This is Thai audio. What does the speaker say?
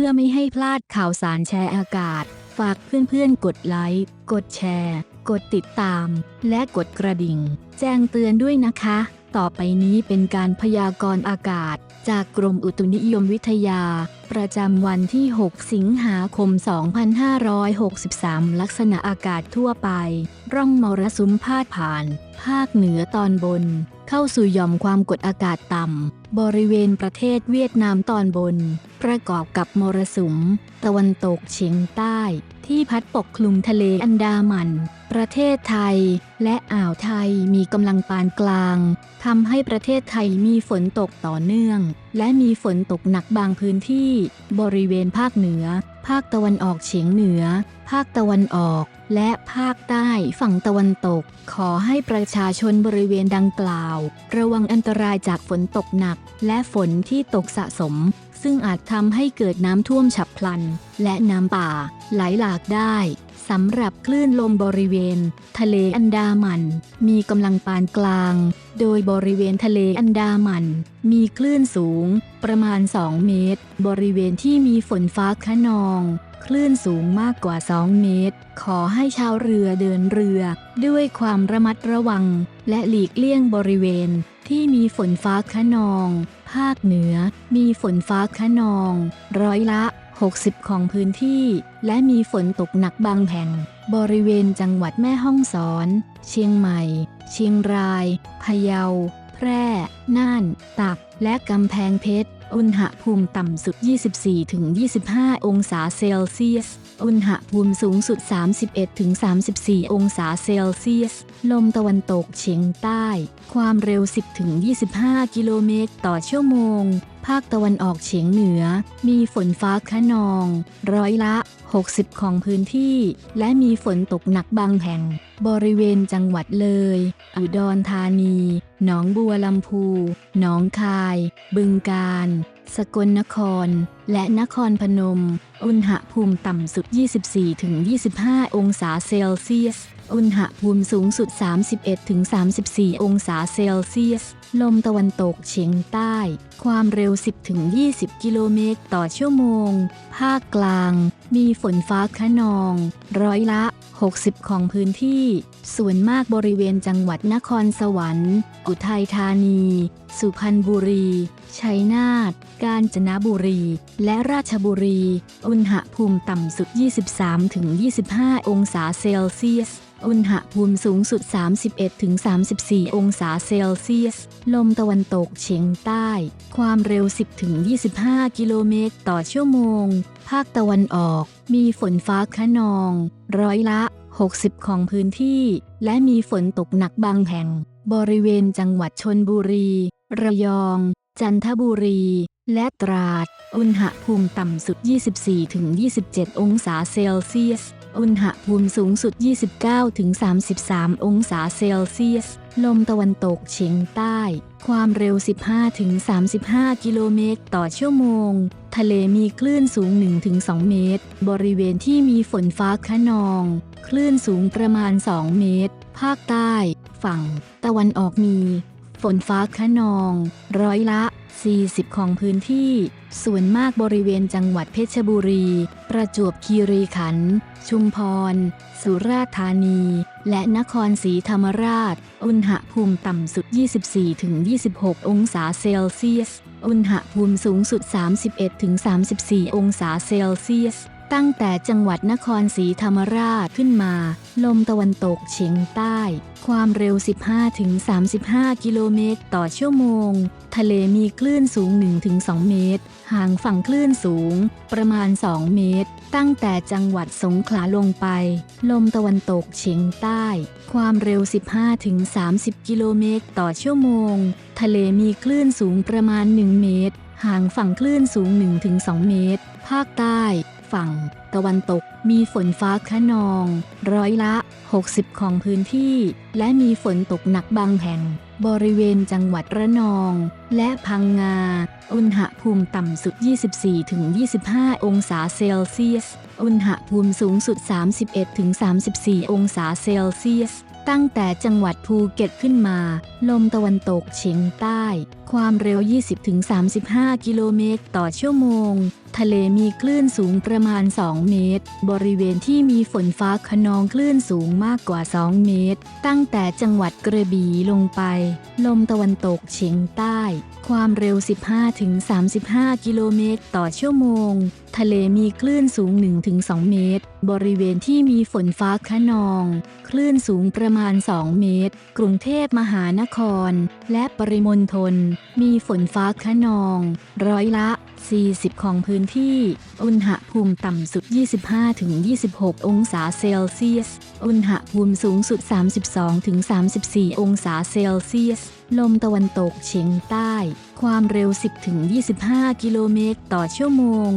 พื่อไม่ให้พลาดข่าวสารแชร์อากาศ ฝากเพื่อนๆ กดไลค์ กดแชร์ กดติดตาม และกดกระดิ่ง แจ้งเตือนด้วยนะคะ ต่อไปนี้เป็นการพยากรณ์อากาศ จากกรมอุตุนิยมวิทยา ประจำวันที่ 6 สิงหาคม 2563 ลักษณะอากาศทั่วไป ร่องมรสุมพาดผ่าน ภาคเหนือตอนบน เข้าสู่ย่อมความกดอากาศต่ำ บริเวณประเทศเวียดนามตอนบน ประกอบกับมรสุม ตะวันตกเฉียงใต้ ที่พัดปกคลุมทะเลอันดามัน ประเทศไทย และอ่าวไทยมีกำลังปานกลางทำให้ประเทศไทยมีฝนตกต่อเนื่องและมีฝนตกหนักบางพื้นที่ บริเวณภาคเหนือ ภาคตะวันออกเฉียงเหนือ ภาคตะวันออก และภาคใต้ฝั่งตะวันตก ขอให้ประชาชนบริเวณดังกล่าว ระวังอันตรายจากฝนตกหนัก และฝนที่ตกสะสม ซึ่งอาจทำให้เกิดน้ำท่วมฉับพลัน และน้ำป่า ไหลหลากได้สำหรับคลื่นลมบริเวณ ทะเลอันดามัน มีกำลังปานกลาง โดยบริเวณทะเลอันดามัน มีคลื่นสูง ประมาณ 2 เมตร บริเวณที่มีฝนฟ้าคะนอง คลื่นสูงมากกว่า 2 เมตร ขอให้ชาวเรือเดินเรือ ด้วยความระมัดระวัง และหลีกเลี่ยงบริเวณ ที่มีฝนฟ้าคะนอง ภาคเหนือ มีฝนฟ้าคะนอง ร้อยละ 60 ของพื้นที่ และมีฝนตกหนักบางแห่ง บริเวณจังหวัดแม่ฮ่องสอน เชียงใหม่ เชียงราย พะเยา แพร่ น่าน ตาก และกำแพงเพชร อุณหภูมิต่ำสุด 24-25 องศาเซลเซียส อุณหภูมิสูงสุด 31-34 องศาเซลเซียส ลมตะวันตกเฉียงใต้ ความเร็ว 10-25 กิโลเมตรต่อชั่วโมง ภาคตะวันออกเฉียงเหนือ มีฝนฟ้าคะนอง ร้อยละ 60 ของพื้นที่ และมีฝนตกหนักบางแห่ง บริเวณจังหวัดเลย อุดรธานี หนองบัวลำพู หนองคาย บึงกาฬ สกลนคร และนครพนม อุณหภูมิต่ำสุด 24-25 องศาเซลเซียส อุณหภูมิสูงสุด 31-34 องศาเซลเซียส ลมตะวันตกเฉียงใต้ ความเร็ว 10-20 กิโลเมตรต่อชั่วโมง ภาคกลาง มีฝนฟ้าคะนอง ร้อยละ 60 ของพื้นที่ ส่วนมากบริเวณจังหวัดนครสวรรค์ อุทัยธานี สุพรรณบุรี ชัยนาท กาญจนบุรี และราชบุรี อุณหภูมิต่ำสุด 23-25 องศาเซลเซียส อุณหภูมิสูงสุด 31-34 องศาเซลเซียส ลมตะวันตกเฉียงใต้ ความเร็ว 10-25 กิโลเมตรต่อชั่วโมง ภาคตะวันออก มีฝนฟ้าคะนอง ร้อยละ 60 ของพื้นที่ และมีฝนตกหนักบางแห่ง บริเวณจังหวัดชนบุรี ระยอง จันทบุรี และตราด อุณหภูมิต่ำสุด 24-27 องศาเซลเซียส อุณหภูมิสูงสุด 29-33 องศาเซลเซียส ลมตะวันตกเฉียงใต้ ความเร็ว 15-35 กิโลเมตรต่อชั่วโมง ทะเลมีคลื่นสูง 1-2 เมตร บริเวณที่มีฝนฟ้าคะนอง คลื่นสูงประมาณ 2 เมตร ภาคใต้ ฝั่ง ตะวันออกมี ฝนฟ้าคะนอง ร้อยละ 40 ของพื้นที่ ส่วนมากบริเวณจังหวัดเพชรบุรี ประจวบคีรีขันธ์ ชุมพร สุราษฎร์ธานี และนครศรีธรรมราช อุณหภูมิต่ำสุด 24-26 องศาเซลเซียส อุณหภูมิสูงสุด 31-34 องศาเซลเซียส ตั้งแต่จังหวัดนครศรีธรรมราชขึ้นมา ลมตะวันตกเฉียงใต้ ความเร็ว 15-35 กิโลเมตรต่อชั่วโมง ทะเลมีคลื่นสูง 1-2 เมตร ห่างฝั่งคลื่นสูง ประมาณ 2 เมตร ตั้งแต่จังหวัดสงขลาลงไป ลมตะวันตกเฉียงใต้ ความเร็ว 15-30 กิโลเมตรต่อชั่วโมง ทะเลมีคลื่นสูงประมาณ 1 เมตร ห่างฝั่งคลื่นสูง 1-2 เมตร ภาคใต้ ฝั่ง ตะวันตกมีฝนฟ้าคะนอง ร้อยละ 60 ของพื้นที่ และมีฝนตกหนักบางแห่ง บริเวณจังหวัดระนอง และพังงา อุณหภูมิต่ำสุด 24-25 องศาเซลเซียส อุณหภูมิสูงสุด 31-34 องศาเซลเซียส ตั้งแต่จังหวัดภูเก็ตขึ้นมา ลมตะวันตกเฉียงใต้ ความเร็ว 20-35 กิโลเมตรต่อชั่วโมง ทะเลมีคลื่นสูงประมาณ 2 เมตร บริเวณที่มีฝนฟ้าขนองคลื่นสูงมากกว่า 2 เมตร ตั้งแต่จังหวัดกระบี่ลงไป ลมตะวันตกเฉียงใต้ ความเร็ว 15-35 กิโลเมตรต่อชั่วโมง ทะเลมีคลื่นสูง 1-2 เมตร บริเวณที่มีฝนฟ้าขนอง คลื่นสูงประมาณ 2 เมตร กรุงเทพมหานคร และปริมณฑลมีฝนฟ้าขนอง ร้อยละ 40 ของพื้นที่ อุณหภูมิต่ำสุด 25-26 องศาเซลเซียส อุณหภูมิสูงสุด 32-34 องศาเซลเซียส ลมตะวันตกเฉียงใต้ ความเร็ว 10-25 กิโลเมตรต่อชั่วโมง